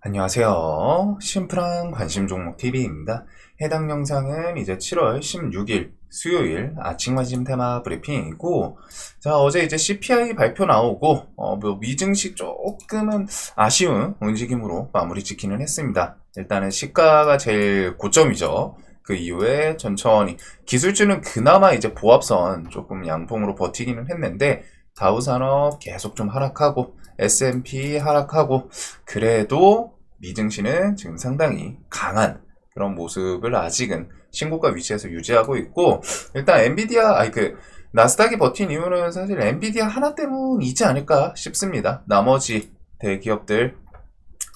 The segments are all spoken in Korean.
안녕하세요. 심플한 관심 종목 TV입니다. 해당 영상은 이제 7월 16일 수요일 아침 관심 테마 브리핑이고, 자, 어제 이제 CPI 발표 나오고, 어, 뭐 미증시 조금은 아쉬운 움직임으로 마무리 짓기는 했습니다. 일단은 시가가 제일 고점이죠. 그 이후에 천천히 기술주는 그나마 이제 보합선 조금 양봉으로 버티기는 했는데 다우산업 계속 좀 하락하고 S&P 하락하고 그래도 미증시는 지금 상당히 강한 그런 모습을 아직은 신고가 위치에서 유지하고 있고 일단 엔비디아 아니 그 나스닥이 버틴 이유는 사실 엔비디아 하나 때문이지 않을까 싶습니다. 나머지 대기업들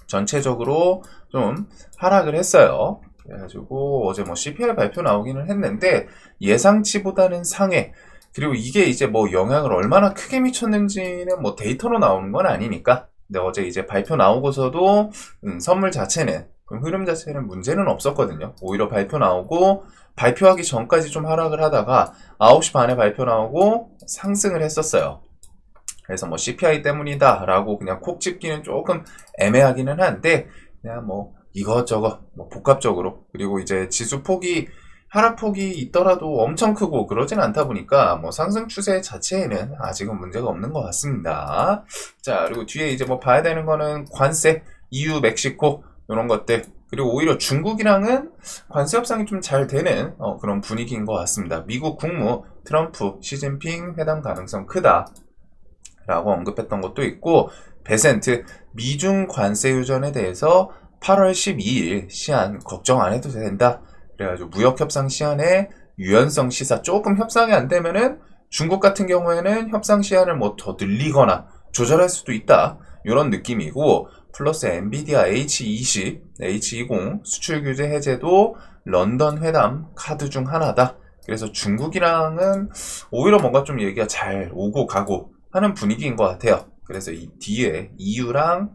전체적으로 좀 하락을 했어요. 그래가지고 어제 뭐 CPI 발표 나오기는 했는데 예상치보다는 상해 그리고 이게 이제 뭐 영향을 얼마나 크게 미쳤는지는 뭐 데이터로 나오는 건 아니니까. 근데 어제 이제 발표 나오고서도 음, 선물 자체는 흐름 자체는 문제는 없었거든요. 오히려 발표 나오고 발표하기 전까지 좀 하락을 하다가 9시 반에 발표 나오고 상승을 했었어요. 그래서 뭐 CPI 때문이다라고 그냥 콕 집기는 조금 애매하기는 한데 그냥 뭐 이것저것 뭐 복합적으로 그리고 이제 지수 폭이 하락폭이 있더라도 엄청 크고 그러진 않다 보니까 뭐 상승 추세 자체에는 아직은 문제가 없는 것 같습니다. 자, 그리고 뒤에 이제 뭐 봐야 되는 거는 관세, EU, 멕시코 이런 것들 그리고 오히려 중국이랑은 관세 협상이 좀 잘 되는 어, 그런 분위기인 것 같습니다. 미국 국무 트럼프, 시진핑 회담 가능성 크다. 라고 언급했던 것도 있고 베센트 미중 관세 유전에 대해서 8월 12일 시한 걱정 안 해도 된다. 그래가지고 무역 협상 시한에 유연성 시사 조금 협상이 안 되면은 중국 같은 경우에는 협상 시한을 뭐 더 늘리거나 조절할 수도 있다 이런 느낌이고 플러스 엔비디아 H20, H20 수출 규제 해제도 런던 회담 카드 중 하나다. 그래서 중국이랑은 오히려 뭔가 좀 얘기가 잘 오고 가고 하는 분위기인 것 같아요. 그래서 이 뒤에 EU랑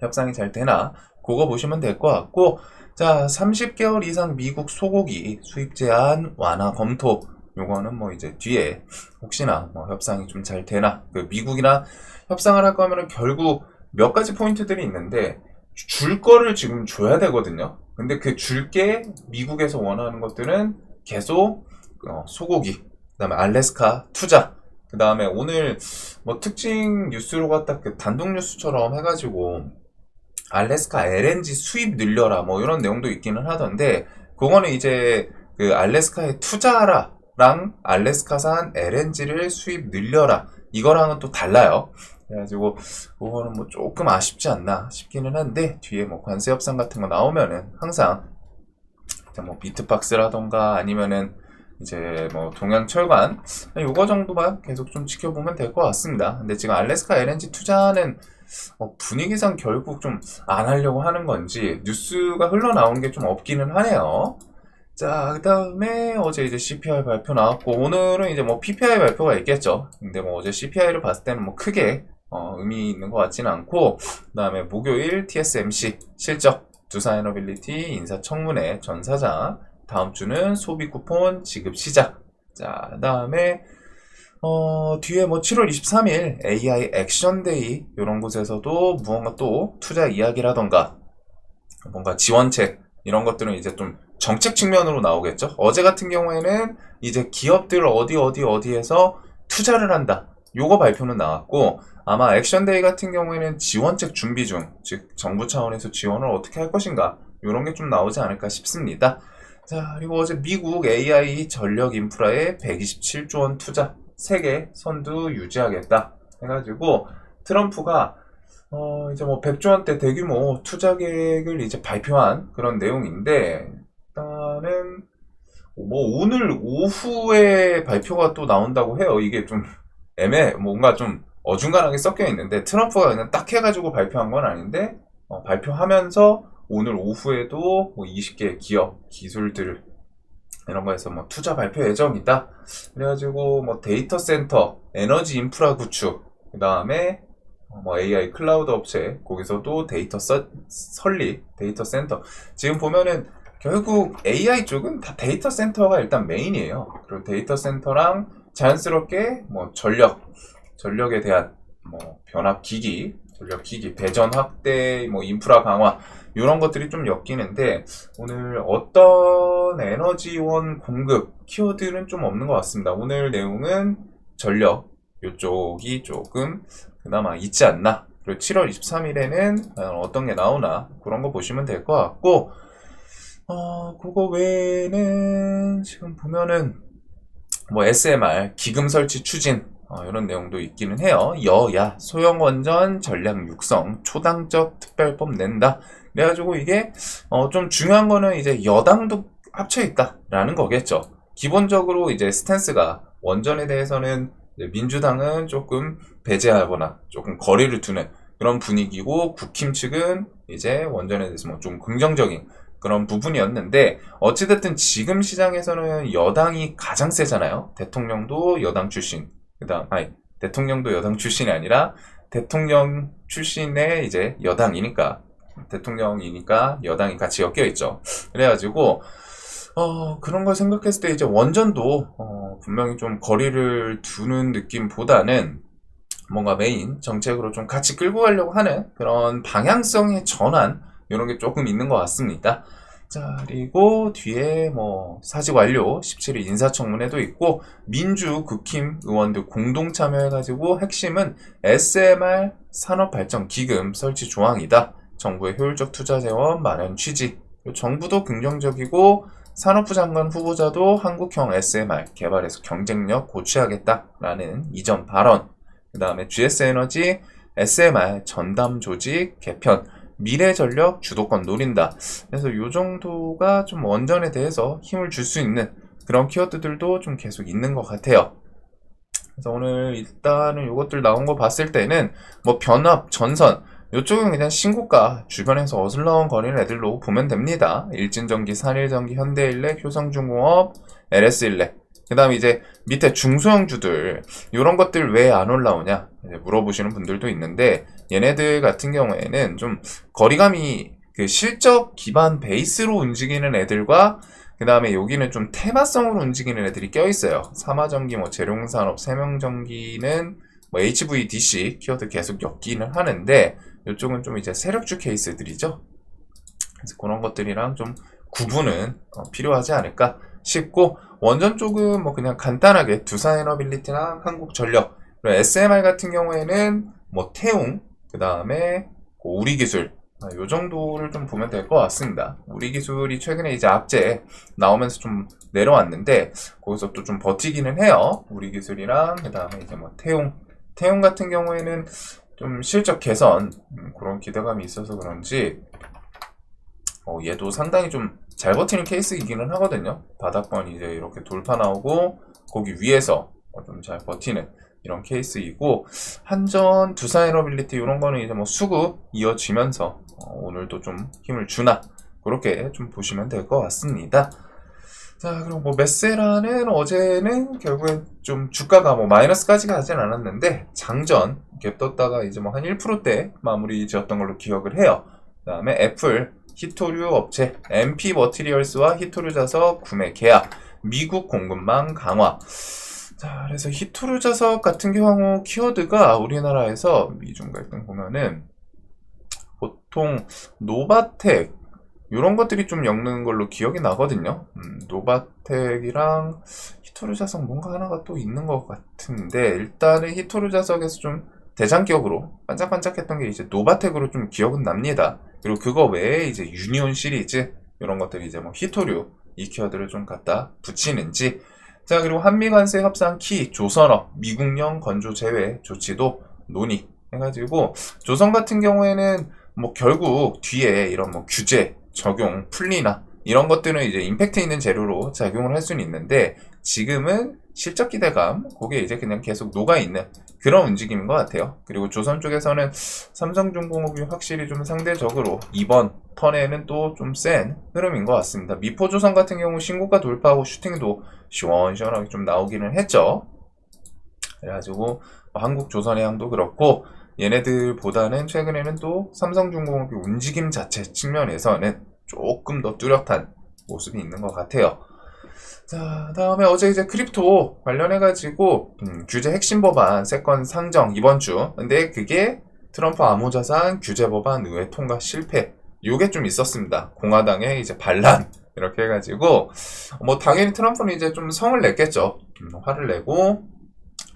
협상이 잘 되나 그거 보시면 될 것 같고 자, 30개월 이상 미국 소고기 수입 제한 완화 검토. 요거는 뭐 이제 뒤에 혹시나 뭐 협상이 좀 잘 되나. 그 미국이나 협상을 할 거면은 결국 몇 가지 포인트들이 있는데 줄 거를 지금 줘야 되거든요. 근데 그 줄 게 미국에서 원하는 것들은 계속 어, 소고기, 그다음에 알래스카 투자, 그 다음에 오늘 뭐 특징 뉴스로 갖다 그 단독 뉴스처럼 해가지고 알래스카 LNG 수입 늘려라 뭐 이런 내용도 있기는 하던데 그거는 이제 그 알래스카에 투자하라랑 알래스카산 LNG를 수입 늘려라 이거랑은 또 달라요. 그래가지고 그거는 뭐 조금 아쉽지 않나 싶기는 한데 뒤에 뭐 관세 협상 같은 거 나오면은 항상 뭐 비트박스라던가 아니면은 이제 뭐 동양 철관 요거 정도만 계속 좀 지켜보면 될 것 같습니다. 근데 지금 알래스카 LNG 투자는 어, 분위기상 결국 좀 안 하려고 하는 건지 뉴스가 흘러나오는 게 좀 없기는 하네요. 자, 그 다음에 어제 이제 CPI 발표 나왔고 오늘은 이제 뭐 PPI 발표가 있겠죠. 근데 뭐 어제 CPI를 봤을 때는 뭐 크게 어, 의미 있는 것 같지는 않고 그 다음에 목요일 TSMC 실적 두사에너빌리티 인사청문회 전 사장 다음 주는 소비 쿠폰 지급 시작 자, 그 다음에 어, 뒤에 뭐 7월 23일 AI 액션데이 이런 곳에서도 무언가 또 투자 이야기라던가 뭔가 지원책 이런 것들은 이제 좀 정책 측면으로 나오겠죠. 어제 같은 경우에는 이제 기업들 어디 어디 어디에서 투자를 한다. 요거 발표는 나왔고 아마 액션데이 같은 경우에는 지원책 준비 중, 즉 정부 차원에서 지원을 어떻게 할 것인가 이런 게 좀 나오지 않을까 싶습니다. 자, 그리고 어제 미국 AI 전력 인프라에 127조 원 투자 세계 선두 유지하겠다 해가지고 트럼프가 어 이제 뭐 100조 원대 대규모 투자 계획을 이제 발표한 그런 내용인데 일단은 뭐 오늘 오후에 발표가 또 나온다고 해요. 이게 좀 애매 뭔가 좀 어중간하게 섞여 있는데 트럼프가 그냥 딱 해가지고 발표한 건 아닌데 어, 발표하면서 오늘 오후에도 뭐 20개 기업 기술들 이런 거에서 뭐 투자 발표 예정이다. 그래가지고 뭐 데이터 센터, 에너지 인프라 구축, 그 다음에 뭐 AI 클라우드 업체 거기서도 데이터 서, 설립, 데이터 센터. 지금 보면은 결국 AI 쪽은 다 데이터 센터가 일단 메인이에요. 그리고 데이터 센터랑 자연스럽게 뭐 전력, 전력에 대한 뭐 변압 기기 전력기기 배전 확대, 뭐 인프라 강화 이런 것들이 좀 엮이는데 오늘 어떤 에너지원 공급 키워드는 좀 없는 것 같습니다. 오늘 내용은 전력 이쪽이 조금 그나마 있지 않나. 그리고 7월 23일에는 어떤 게 나오나 그런 거 보시면 될 것 같고 어 그거 외에는 지금 보면은 뭐 SMR 기금 설치 추진 어, 이런 내용도 있기는 해요. 여야 소형 원전 전략 육성 초당적 특별법 낸다. 그래가지고 이게 어, 좀 중요한 거는 이제 여당도 합쳐 있다라는 거겠죠. 기본적으로 이제 스탠스가 원전에 대해서는 민주당은 조금 배제하거나 조금 거리를 두는 그런 분위기고 국힘 측은 이제 원전에 대해서 뭐 좀 긍정적인 그런 부분이었는데 어찌됐든 지금 시장에서는 여당이 가장 세잖아요. 대통령도 여당 출신, 그다음 아니 대통령도 여당 출신이 아니라 대통령 출신의 이제 여당이니까 대통령이니까 여당이 같이 엮여 있죠. 그래가지고 어, 그런 걸 생각했을 때 이제 원전도 어, 분명히 좀 거리를 두는 느낌보다는 뭔가 메인 정책으로 좀 같이 끌고 가려고 하는 그런 방향성의 전환 이런 게 조금 있는 것 같습니다. 자, 그리고 뒤에 뭐 사직 완료 17일 인사청문회도 있고 민주 국힘 의원들 공동 참여해가지고 핵심은 SMR 산업발전 기금 설치 조항이다. 정부의 효율적 투자 재원 마련 취지. 정부도 긍정적이고 산업부 장관 후보자도 한국형 SMR 개발에서 경쟁력 고취하겠다라는 이전 발언. 그 다음에 GS에너지 SMR 전담 조직 개편. 미래 전력 주도권 노린다. 그래서 이 정도가 좀 원전에 대해서 힘을 줄 수 있는 그런 키워드들도 좀 계속 있는 것 같아요. 그래서 오늘 일단은 이것들 나온 거 봤을 때는 뭐 변압, 전선 이쪽은 그냥 신고가 주변에서 어슬렁 거리는 애들로 보면 됩니다. 일진전기, 산일전기, 현대일렉, 효성중공업, LS일렉 그 다음 이제 밑에 중소형주들 이런 것들 왜 안 올라오냐 물어보시는 분들도 있는데 얘네들 같은 경우에는 좀 거리감이 그 실적 기반 베이스로 움직이는 애들과 그 다음에 여기는 좀 테마성으로 움직이는 애들이 껴있어요. 삼화전기, 뭐 재룡산업, 세명전기는 뭐 HVDC 키워드 계속 엮기는 하는데 이쪽은 좀 이제 세력주 케이스들이죠. 그래서 그런 것들이랑 좀 구분은 어, 필요하지 않을까 싶고 원전 쪽은 뭐 그냥 간단하게 두산에너빌리티나 한국전력 SMR 같은 경우에는 뭐 태웅 그 다음에 우리 기술 아, 요 정도를 좀 보면 될 것 같습니다. 우리 기술이 최근에 이제 악재 나오면서 좀 내려왔는데 거기서 또 좀 버티기는 해요. 우리 기술이랑 그 다음에 이제 뭐 태용 태용 같은 경우에는 좀 실적 개선 음, 그런 기대감이 있어서 그런지 어, 얘도 상당히 좀 잘 버티는 케이스이기는 하거든요. 바닥권 이제 이렇게 돌파 나오고 거기 위에서 어, 좀잘 버티는 이런 케이스이고 한전 두산에너빌리티 이런 거는 이제 뭐 수급 이어지면서 어, 오늘도 좀 힘을 주나 그렇게 좀 보시면 될 것 같습니다. 자, 그리고 뭐 메세라는 어제는 결국엔 좀 주가가 뭐 마이너스까지 가진 않았는데 장전 갭 떴다가 이제 뭐 한 1%대 마무리 지었던 걸로 기억을 해요. 그 다음에 애플 히토류 업체 MP 머티리얼스와 히토류 자석 구매 계약 미국 공급망 강화 자 그래서 히토류 자석 같은 경우 키워드가 우리나라에서 미중 갈등 보면은 보통 노바텍 이런 것들이 좀 엮는 걸로 기억이 나거든요. 음, 노바텍이랑 히토류 자석 뭔가 하나가 또 있는 것 같은데 일단은 히토류 자석에서 좀 대장격으로 반짝반짝했던 게 이제 노바텍으로 좀 기억은 납니다. 그리고 그거 외에 이제 유니온 시리즈 이런 것들이 이제 뭐 히토류 이 키워드를 좀 갖다 붙이는지 자 그리고 한미 관세 협상 키 조선업 미국령 건조 제외 조치도 논의 해가지고 조선 같은 경우에는 뭐 결국 뒤에 이런 뭐 규제 적용 풀리나 이런 것들은 이제 임팩트 있는 재료로 작용을 할 수는 있는데 지금은 실적 기대감 그게 이제 그냥 계속 녹아 있는 그런 움직임인 것 같아요. 그리고 조선 쪽에서는 삼성중공업이 확실히 좀 상대적으로 이번 턴에는 또 좀 센 흐름인 것 같습니다. 미포조선 같은 경우 신고가 돌파하고 슈팅도 시원시원하게 좀 나오기는 했죠. 그래가지고 뭐 한국조선의 향도 그렇고 얘네들보다는 최근에는 또 삼성중공업의 움직임 자체 측면에서는 조금 더 뚜렷한 모습이 있는 것 같아요. 자, 다음에 어제 이제 크립토 관련해가지고, 음, 규제 핵심 법안 세건 상정 이번 주. 근데 그게 트럼프 암호자산 규제 법안 의회 통과 실패. 요게 좀 있었습니다. 공화당의 이제 반란. 이렇게 해가지고, 뭐, 당연히 트럼프는 이제 좀 성을 냈겠죠. 음, 화를 내고,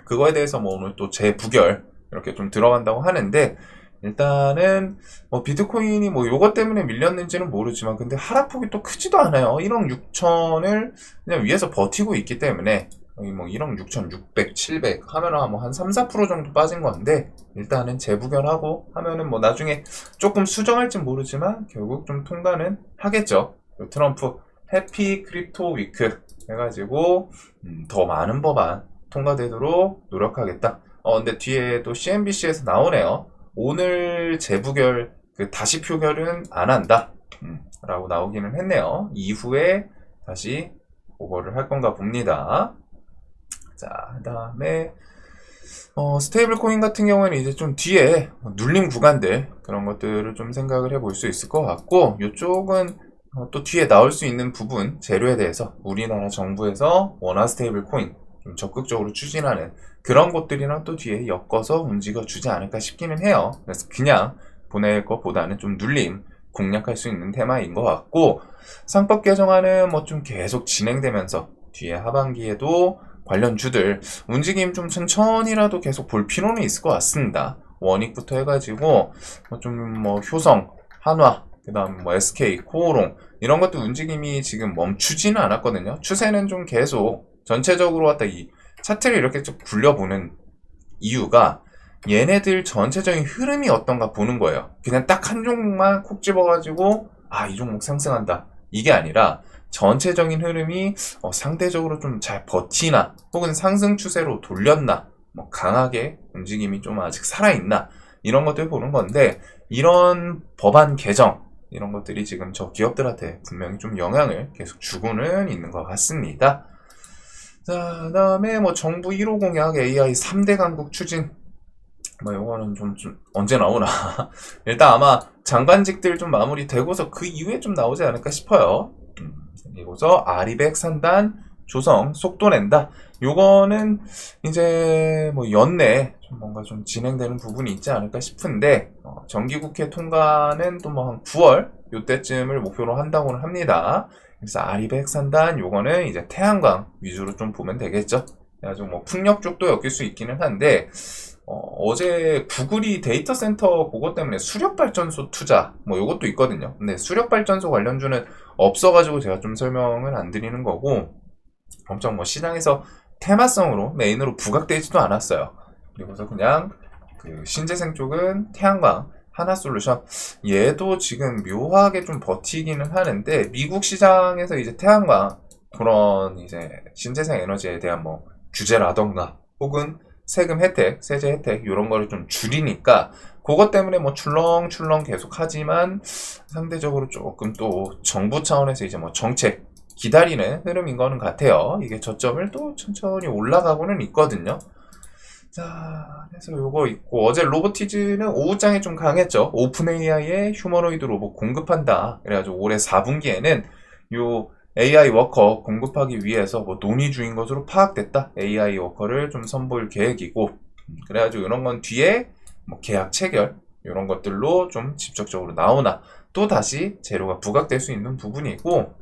그거에 대해서 뭐 오늘 또 재부결, 이렇게 좀 들어간다고 하는데, 일단은, 뭐, 비트코인이 뭐, 요것 때문에 밀렸는지는 모르지만, 근데 하락폭이 또 크지도 않아요. 1억 6천을 그냥 위에서 버티고 있기 때문에, 뭐 1억 6,600, 700 하면은 뭐한 3, 4% 정도 빠진 건데 일단은 재부결하고 하면은 뭐 나중에 조금 수정할진 모르지만 결국 좀 통과는 하겠죠. 트럼프 해피 크립토 위크 해가지고 음, 더 많은 법안 통과되도록 노력하겠다. 어 근데 뒤에 또 CNBC에서 나오네요. 오늘 재부결 그 다시 표결은 안 한다. 음, 라고 나오기는 했네요. 이후에 다시 보고를 할 건가 봅니다. 자, 그 다음에, 어, 스테이블 코인 같은 경우에는 이제 좀 뒤에 눌림 구간들, 그런 것들을 좀 생각을 해볼 수 있을 것 같고, 이쪽은 어, 또 뒤에 나올 수 있는 부분, 재료에 대해서 우리나라 정부에서 원화 스테이블 코인 좀 적극적으로 추진하는 그런 것들이랑 또 뒤에 엮어서 움직여 주지 않을까 싶기는 해요. 그래서 그냥 보낼 것보다는 좀 눌림, 공략할 수 있는 테마인 것 같고, 상법 개정안은 뭐 좀 계속 진행되면서 뒤에 하반기에도 관련 주들 움직임 좀 천천히라도 계속 볼 필요는 있을 것 같습니다. 원익부터 해가지고 좀뭐 효성, 한화, 그다음 뭐 SK, 코오롱 이런 것도 움직임이 지금 멈추지는 않았거든요. 추세는 좀 계속 전체적으로 왔다 이 차트를 이렇게 좀 굴려보는 이유가 얘네들 전체적인 흐름이 어떤가 보는 거예요. 그냥 딱 한 종목만 콕 집어가지고 아 이 종목 상승한다 이게 아니라 전체적인 흐름이 어, 상대적으로 좀 잘 버티나 혹은 상승 추세로 돌렸나 뭐 강하게 움직임이 좀 아직 살아있나 이런 것들 보는 건데 이런 법안 개정 이런 것들이 지금 저 기업들한테 분명히 좀 영향을 계속 주고는 있는 것 같습니다. 자, 그 다음에 뭐 정부 1호 공약 AI 3대 강국 추진 뭐 요거는 좀, 좀 언제 나오나 일단 아마 장관직들 좀 마무리되고서 그 이후에 좀 나오지 않을까 싶어요. 음, 이고서 아리백 산단 조성 속도 낸다. 요거는 이제 뭐 연내 좀 뭔가 좀 진행되는 부분이 있지 않을까 싶은데 어, 정기국회 통과는 또 뭐 한 9월 요때쯤을 목표로 한다고는 합니다. 그래서 아리백 산단 요거는 이제 태양광 위주로 좀 보면 되겠죠. 아주 뭐 풍력 쪽도 엮일 수 있기는 한데 어, 제 구글이 데이터 센터 그것 때문에 수력 발전소 투자 뭐 요것도 있거든요. 근데 수력 발전소 관련주는 없어가지고 제가 좀 설명을 안 드리는 거고 엄청 뭐 시장에서 테마성으로 메인으로 부각되지도 않았어요. 그리고서 그냥 그 신재생 쪽은 태양광 하나 솔루션 얘도 지금 묘하게 좀 버티기는 하는데 미국 시장에서 이제 태양광 그런 이제 신재생 에너지에 대한 뭐 규제라던가 혹은 세금 혜택, 세제 혜택 이런 거를 좀 줄이니까 그것 때문에 뭐 출렁출렁 계속 하지만 상대적으로 조금 또 정부 차원에서 이제 뭐 정책 기다리는 흐름인 거는 같아요. 이게 저점을 또 천천히 올라가고는 있거든요. 자, 그래서 요거 있고 어제 로보티즈는 오후장에 좀 강했죠. 오픈 AI에 휴머노이드 로봇 공급한다. 그래가지고 올해 4분기에는 요 AI 워커 공급하기 위해서 뭐 논의 중인 것으로 파악됐다. AI 워커를 좀 선보일 계획이고 음, 그래가지고 이런 건 뒤에 뭐 계약 체결 이런 것들로 좀 직접적으로 나오나 또 다시 재료가 부각될 수 있는 부분이고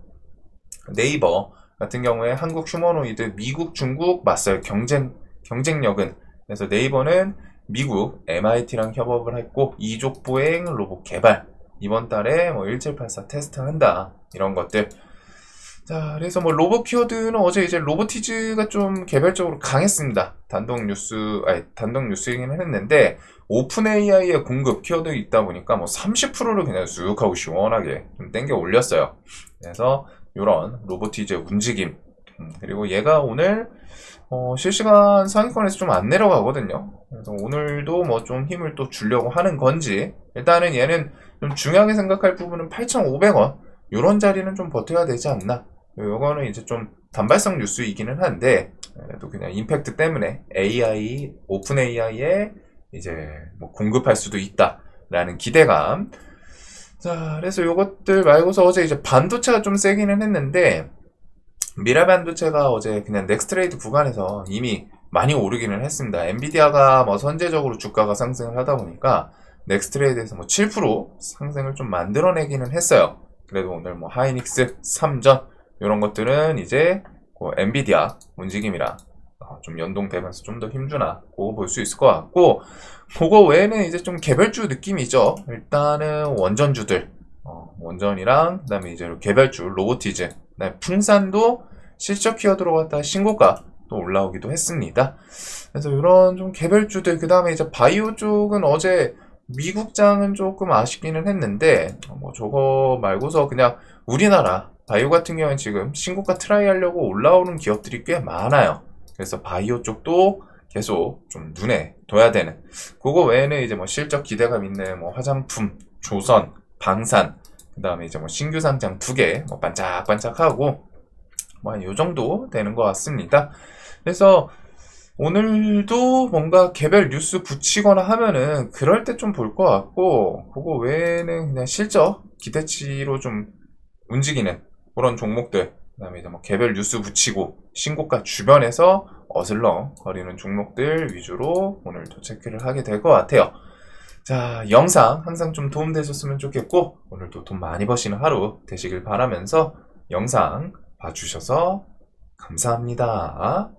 네이버 같은 경우에 한국 휴머노이드 미국 중국 맞설 경쟁 경쟁력은 그래서 네이버는 미국 MIT랑 협업을 했고 이족 보행 로봇 개발 이번 달에 뭐 1784 테스트 한다 이런 것들 자, 그래서 뭐 로봇 키워드는 어제 이제 로보티즈가 좀 개별적으로 강했습니다. 단독 뉴스, 아니, 단독 뉴스이긴 했는데, 오픈 AI의 공급 키워드 있다 보니까 뭐 30%를 그냥 쑥 하고 시원하게 좀 땡겨 올렸어요. 그래서 이런 로보티즈의 움직임. 음, 그리고 얘가 오늘 어, 실시간 상위권에서 좀 안 내려가거든요. 그래서 오늘도 뭐 좀 힘을 또 주려고 하는 건지, 일단은 얘는 좀 중요하게 생각할 부분은 8,500원. 이런 자리는 좀 버텨야 되지 않나. 요거는 이제 좀 단발성 뉴스이기는 한데 또 그냥 임팩트 때문에 AI 오픈 AI에 이제 뭐 공급할 수도 있다라는 기대감. 자, 그래서 요것들 말고서 어제 이제 반도체가 좀 세기는 했는데 미라 반도체가 어제 그냥 넥스트레이드 구간에서 이미 많이 오르기는 했습니다. 엔비디아가 뭐 선제적으로 주가가 상승을 하다 보니까 넥스트레이드에서 뭐 7% 상승을 좀 만들어내기는 했어요. 그래도 오늘 뭐 하이닉스 3전 이런 것들은 이제 그 엔비디아 움직임이랑 어, 좀 연동되면서 좀 더 힘주나고 볼 수 있을 것 같고 그거 외에는 이제 좀 개별주 느낌이죠. 일단은 원전주들 어, 원전이랑 그다음에 이제 개별주 로보티즈 그다음에 풍산도 실적 키워드로 갔다 신고가 또 올라오기도 했습니다. 그래서 이런 좀 개별주들 그 다음에 이제 바이오 쪽은 어제 미국장은 조금 아쉽기는 했는데 어, 뭐 저거 말고서 그냥 우리나라 바이오 같은 경우는 지금 신고가 트라이 하려고 올라오는 기업들이 꽤 많아요. 그래서 바이오 쪽도 계속 좀 눈에 둬야 되는 그거 외에는 이제 뭐 실적 기대감 있는 뭐 화장품, 조선, 방산 그 다음에 이제 뭐 신규 상장 두개뭐 반짝반짝하고 뭐한요 정도 되는 것 같습니다. 그래서 오늘도 뭔가 개별 뉴스 붙이거나 하면은 그럴 때 좀 볼 것 같고 그거 외에는 그냥 실적 기대치로 좀 움직이는 그런 종목들 그다음에 이제 뭐 개별 뉴스 붙이고 신고가 주변에서 어슬렁 거리는 종목들 위주로 오늘도 체크를 하게 될 것 같아요. 자, 영상 항상 좀 도움 되셨으면 좋겠고 오늘도 돈 많이 버시는 하루 되시길 바라면서 영상 봐주셔서 감사합니다.